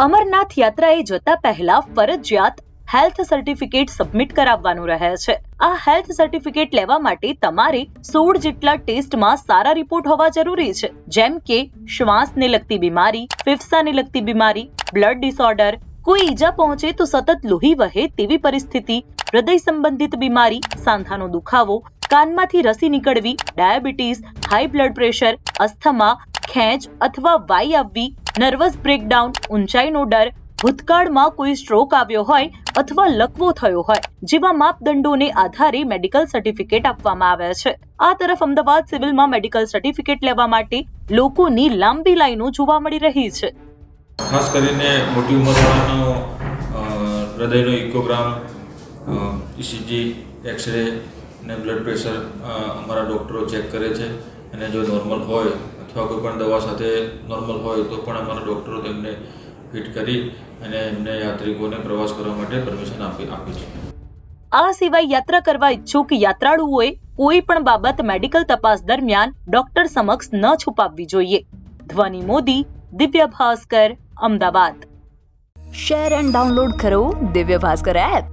અમરનાથ યાત્રાએ જતા પહેલા ફરજિયાત હેલ્થ સર્ટિફિકેટ સબમિટ કરાવવાનું રહે છે. આ હેલ્થ સર્ટિફિકેટ લેવા માટે તમારે સોળ જેટલા ટેસ્ટમાં સારા રિપોર્ટ હોવા જરૂરી છે. જેમ કે શ્વાસને લગતી બીમારી, ફેફસાને લગતી બીમારી, બ્લડ ડિસઓર્ડર, કોઈ ઈજા પહોંચે તો સતત લોહી વહે તેવી પરિસ્થિતિ, હૃદય સંબંધિત બીમારી, સાંધાનો દુખાવો, કાનમાંથી રસી નીકળવી, diabetes, high blood pressure, asthma, ખેંચ અથવા વાઈ આવવી નર્વસ બ્રેકડાઉન ઊંચાઈનો ડર, ભૂતકાળમાં કોઈ સ્ટ્રોક આવ્યો હોય અથવા લકવો થયો હોય, જેવા માપદંડોને આધારે મેડિકલ સર્ટિફિકેટ આપવામાં આવે છે. આ તરફ અમદાવાદ સિવિલમાં મેડિકલ સર્ટિફિકેટ લેવા માટે લોકોની લાંબી લાઈનો જોવા મળી રહી છે. ખાસ કરીને મોટી ઉંમરવાળાનો હૃદયનો ઇકોગ્રામ ઇસીજી એક્સરે ને બ્લડ પ્રેશર અમારા ડૉક્ટરો ચેક કરે છે. અને જો નોર્મલ હોય અથવા કોઈ પણ દવા સાથે નોર્મલ હોય તો પણ અમારા ડૉક્ટરો તેમને ફિટ કરી અને એમને યાત્રિકોને પ્રવાસ કરવા માટે પરમિશન આપી આપે છે. આ સિવાય યાત્રા કરવા ઈચ્છુક યાત્રાળુઓએ કોઈ પણ બાબત મેડિકલ તપાસ દરમિયાન ડોક્ટર સમક્ષ ન છુપાવવી જોઈએ. Dhvani Modi Divya Bhaskar Ahmedabad. Share and download કરો દિવ્ય ભાસ્કર એપ